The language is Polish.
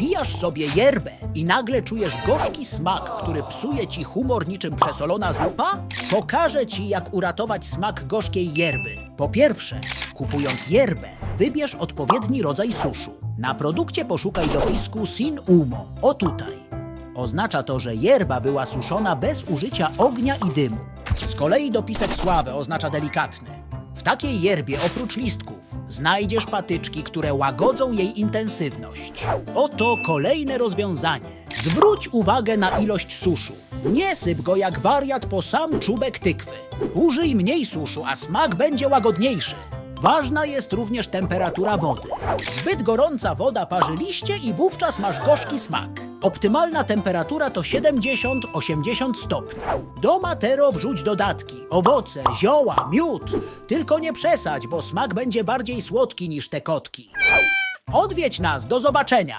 Upijasz sobie yerbę i nagle czujesz gorzki smak, który psuje ci humor niczym przesolona zupa? Pokażę ci, jak uratować smak gorzkiej yerby. Po pierwsze, kupując yerbę, wybierz odpowiedni rodzaj suszu. Na produkcie poszukaj dopisku Sin Umo, o tutaj. Oznacza to, że yerba była suszona bez użycia ognia i dymu. Z kolei dopisek sławy oznacza delikatny. W takiej yerbie oprócz listków znajdziesz patyczki, które łagodzą jej intensywność. Oto kolejne rozwiązanie. Zwróć uwagę na ilość suszu. Nie syp go jak wariat po sam czubek tykwy. Użyj mniej suszu, a smak będzie łagodniejszy. Ważna jest również temperatura wody. Zbyt gorąca woda parzy liście i wówczas masz gorzki smak. Optymalna temperatura to 70-80 stopni. Do matero wrzuć dodatki, owoce, zioła, miód. Tylko nie przesadź, bo smak będzie bardziej słodki niż te kotki. Odwiedź nas, do zobaczenia!